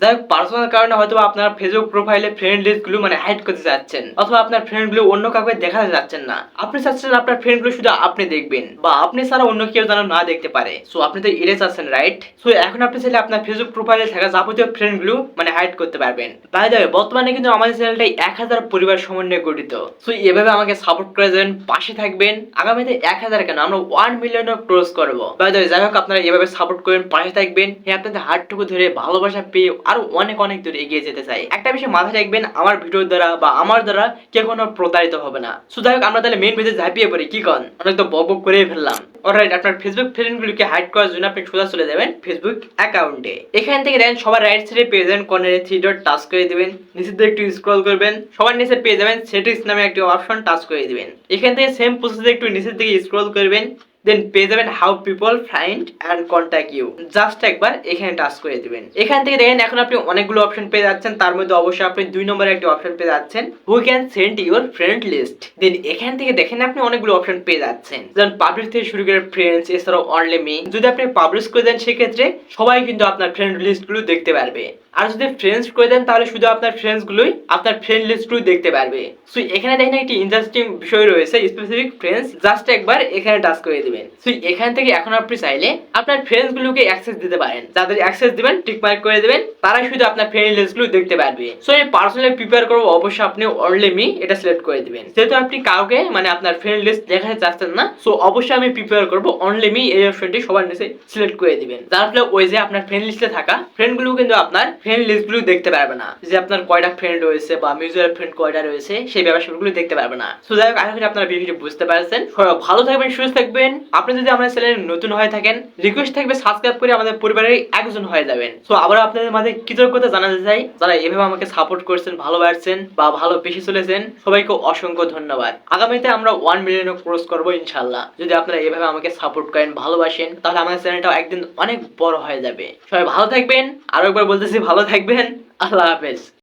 যাই হোক পার্সোনাল কারণে হয়তো আপনার ফেসবুক প্রোফাইলে ফ্রেন্ড লিস্টগুলো মানে হাইড করতে চাচ্ছেন, অথবা আপনার ফ্রেন্ডগুলো অন্য কাউকে দেখাতে যাচ্ছেন না। আপনি চাচ্ছেন আপনার ফ্রেন্ডগুলো শুধু আপনি দেখবেন, বা আপনি ছাড়া অন্য কেউ যেন না দেখতে পারে। সো আপনি তো এড়ে চাচ্ছেন রাইট সো এখন আপনি চাইলে আপনার ফেসবুক প্রোফাইলে থাকা যাবতীয় ফ্রেন্ডগুলো মানে হাইড করতে পারবেন। বাই দ্য বর্তমানে কিন্তু আমাদের চ্যানেলটা এক হাজার পরিবার সমন্বয়ে গঠিত। সো এভাবে আমাকে সাপোর্ট করে যাবেন, পাশে থাকবেন। আগামীতে এক হাজার কেন? আমরা ওয়ান মিলিয়নও ক্রস করব। বাই দ্য যাই হোক, আপনারা এভাবে সাপোর্ট করবেন, পাশে থাকবেন। হ্যাঁ আপনাদের হাতটুকু ধরে ভালোবাসা পেয়ে আরও অনেক অনেক দূরে এগিয়ে যেতে চাই। একটা বিষয় মাথায় রাখবেন, আমার ভিডিওর দ্বারা বা আমার দ্বারা কেউ কোনো প্রতারিত হবে না। হোক, আমরা তাহলে মেন ভিডিও ঝাঁপিয়ে পড়ি, কি কন? অনেক তো বক বক করেই ফেললাম। অলরাইট আপনার ফেসবুক ফ্রেন্ডগুলোকে হাইড করার জন্য আপনি সোজা চলে যাবেন ফেসবুক অ্যাকাউন্টে এখান থেকে দেন সবার রাইট সাইডে পেয়ে যাবেন কর্নারে থ্রি ডট টাচ করে দিবেন। নিচে দিয়ে একটু স্ক্রল করবেন, সবার নিচে পেয়ে যাবেন সেটিংস নামে একটি অপশন টাচ করে দিবেন। এখান থেকে সেম প্রসেসে একটু নিচের দিকে স্ক্রল করবেন। দেন পেয়ে যাবেন how people find and contact you just একবার এখানে টাচ করে দিবেন। এখান থেকে দেখেন, এখন আপনি অনেকগুলো অপশন পেয়ে যাচ্ছেন। তার মধ্যে অবশ্যই আপনি দুই নম্বরে একটি অপশন পেয়ে যাচ্ছেন। Who can send your friend list then এখান থেকে দেখেন, আপনি অনেকগুলো অপশন পেয়ে যাচ্ছেন। যেমন পাবলিশ থেকে শুরু করে ফ্রেন্ডস এছাড়াও অনলি মি যদি আপনি পাবলিশ করে দেন, সেক্ষেত্রে সবাই কিন্তু আপনার ফ্রেন্ড লিস্টগুলো দেখতে পারবে। আর যদি ফ্রেন্ডস করে দেন, তাহলে শুধু আপনার ফ্রেন্ডসগুলোই আপনার ফ্রেন্ড লিস্টগুলো দেখতে পারবে। সো এখানে দেখেন, একটি ইন্টারেস্টিং বিষয় রয়েছে স্পেসিফিক ফ্রেন্ডস জাস্ট একবার এখানে টাচ করে দিবেন। সো এখান থেকে এখন আপনি চাইলে আপনার অ্যাক্সেস দিতে পারেন। যাদের অ্যাক্সেস দিবেন টিক মার্ক করে তারাই শুধু আপনার ফ্রেন্ড লিস্টগুলো দেখতে পারবে। সো আমি পার্সোনালি প্রিপেয়ার করব, অবশ্যই আপনি অনলি মি এটা সিলেক্ট করে দিবেন। যেহেতু আপনি কাউকে মানে আপনার ফ্রেন্ড লিস্ট দেখাতে চাচ্ছেন না সো অবশ্যই আমি প্রিপেয়ার করব অনলি মি এই অপশনটি সবার নিচে সিলেক্ট করে দিবেন। যার ফলে ওই যে আপনার ফ্রেন্ড লিস্টে থাকা কিন্তু আপনার ফ্রেন্ড দেখতে পারবে না। যে আপনার কয়টা ফ্রেন্ড রয়েছে বা মিউচুয়াল ফ্রেন্ড কয়টা রয়েছে, সেই ব্যাপারগুলো দেখতে পারবে না। সো যাই হোক, আশা করি আপনারা বুঝতে পারছেন। ভালো থাকবেন, সুস্থ থাকবেন। আপনি যদি আমাদের চ্যানেলে নতুন হয়ে থাকেন রিকোয়েস্ট থাকবে সাবস্ক্রাইব করে আমাদের পরিবারের একজন হয়ে যাবেন। সো আবার আপনাদের মাঝে কৃতজ্ঞতা জানাতে চাই, যারা এভাবে আমাকে সাপোর্ট করছেন, ভালোবাসছেন বা ভালো বেশি চলেছেন, সবাইকে অসংখ্য ধন্যবাদ। আগামীতে আমরা ওয়ান মিলিয়ন ক্রস করব ইনশাল্লাহ যদি আপনারা এভাবে আমাকে সাপোর্ট করেন, ভালোবাসেন, তাহলে আমাদের চ্যানেলটাও একদিন অনেক বড় হয়ে যাবে। সবাই ভালো থাকবেন। আরও একবার বলতেছি, ভালো থাকবেন। আল্লাহ হাফেজ।